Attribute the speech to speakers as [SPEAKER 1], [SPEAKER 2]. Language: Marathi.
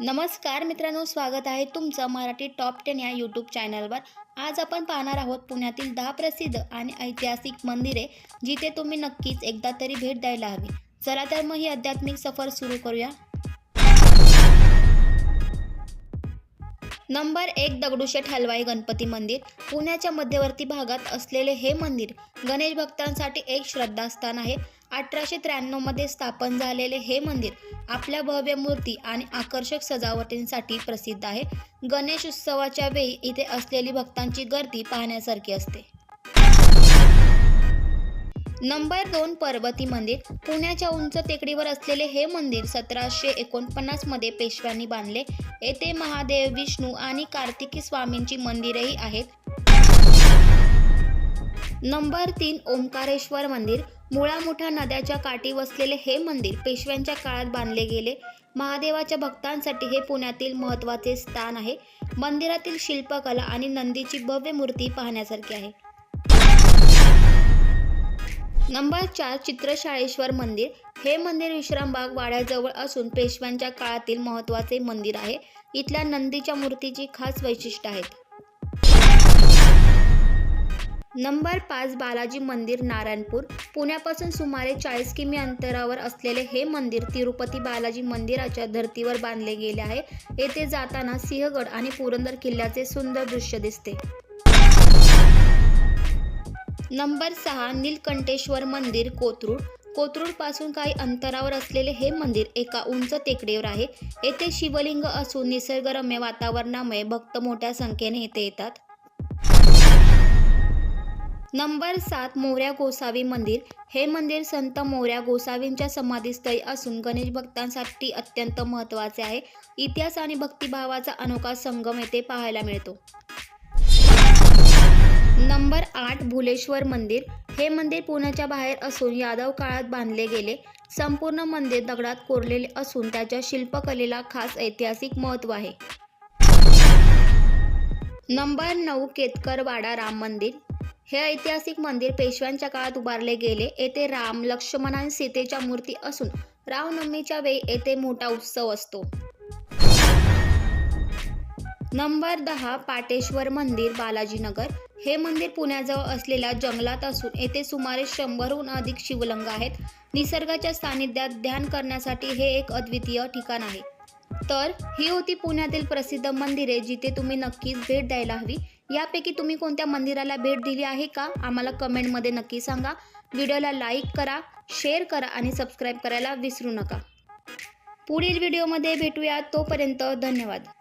[SPEAKER 1] नमस्कार मित्रांनो स्वागत आहे तुमचं मराठी टॉप टेन या यूट्यूब चॅनलवर. आज आपण पाहणार आहोत पुण्यातील दहा प्रसिद्ध आणि ऐतिहासिक मंदिरे जिथे तुम्ही नक्कीच एकदा तरी भेट द्यायला हवी. चला तर मग ही आध्यात्मिक सफर सुरू करूया. नंबर एक दगडूशेठ हलवाई गणपती मंदिर. पुण्याच्या मध्यवर्ती भागात असलेले हे मंदिर गणेश भक्तांसाठी एक श्रद्धास्थान आहे. अठराशे त्र्याण्णवमध्ये स्थापन झालेले हे मंदिर आपल्या भव्य मूर्ती आणि आकर्षक सजावटींसाठी प्रसिद्ध आहे. गणेश उत्सवाच्या वेळी इथे असलेली भक्तांची गर्दी पाहण्यासारखी असते. नंबर दोन पर्वती मंदिर. पुण्याच्या उंच टेकडीवर असलेले हे मंदिर सतराशे एकोणपन्नासमध्ये पेशव्यांनी बांधले. येथे महादेव विष्णू आणि कार्तिकी स्वामींची मंदिरेही आहेत. नंबर तीन ओंकारेश्वर मंदिर. मुळा मोठ्या नद्याच्या काठी वसलेले हे मंदिर पेशव्यांच्या काळात बांधले गेले. महादेवाच्या भक्तांसाठी हे पुण्यातील महत्त्वाचे स्थान आहे. मंदिरातील शिल्पकला आणि नंदीची भव्य मूर्ती पाहण्यासारखी आहे. नंबर चार चित्रशाळेश्वर मंदिर. हे मंदिर विश्रामबाग वाड्याजवळ असून पेशव्यांच्या काळातील महत्त्वाचे मंदिर आहे. इथल्या नंदीच्या मूर्तीची खास वैशिष्ट्य आहेत. नंबर पाच बालाजी मंदिर नारायणपूर. पुण्यापासून सुमारे चाळीस किमी अंतरावर असलेले हे मंदिर तिरुपती बालाजी मंदिराच्या धर्तीवर बांधले गेले आहे. येथे जाताना सिंहगड आणि पुरंदर किल्ल्याचे सुंदर दृश्य दिसते. नंबर सहा नीलकंठेश्वर मंदिर कोथरूड. कोथरूडपासून काही अंतरावर असलेले हे मंदिर एका उंच टेकडीवर आहे. येथे शिवलिंग असून निसर्गरम्य वातावरणामुळे भक्त मोठ्या संख्येने येथे येतात. नंबर सात मोऱ्या गोसावी मंदिर. हे मंदिर संत मोऱ्या गोसावींच्या समाधीस्थळी असून गणेश भक्तांसाठी अत्यंत महत्त्वाचे आहे. इतिहास आणि भक्तिभावाचा अनोखा संगम येथे पाहायला मिळतो. नंबर आठ भुलेश्वर मंदिर. हे मंदिर पुण्याच्या बाहेर असून यादव काळात बांधले गेले. संपूर्ण मंदिर दगडात कोरलेले असून त्याच्या शिल्पकलेला खास ऐतिहासिक महत्त्व आहे. नंबर नऊ केतकरवाडा राम मंदिर. हे ऐतिहासिक मंदिर पेशव्यांच्या काळात उभारले गेले. येथे राम लक्ष्मण आणि सीतेच्या मूर्ती असून रामनवमीच्या वेळी येथे मोठा उत्सव असतो. नंबर दहा पाटेश्वर मंदिर बालाजीनगर. हे मंदिर पुण्याजवळ असलेल्या जंगलात असून येथे सुमारे शंभरहून अधिक शिवलिंग आहेत. निसर्गाच्या सानिध्यात ध्यान करण्यासाठी हे एक अद्वितीय ठिकाण आहे. तर ही होती पुण्यातील प्रसिद्ध मंदिरे जिथे तुम्ही नक्कीच भेट द्यायला हवी. यापैकी तुम्ही कोणत्या मंदिराला भेट दिली आहे का? आम्हाला कमेंटमध्ये नक्की सांगा. व्हिडिओला लाईक करा शेअर करा आणि सबस्क्राईब करायला विसरू नका. पुढील व्हिडिओमध्ये भेटूया. तोपर्यंत धन्यवाद.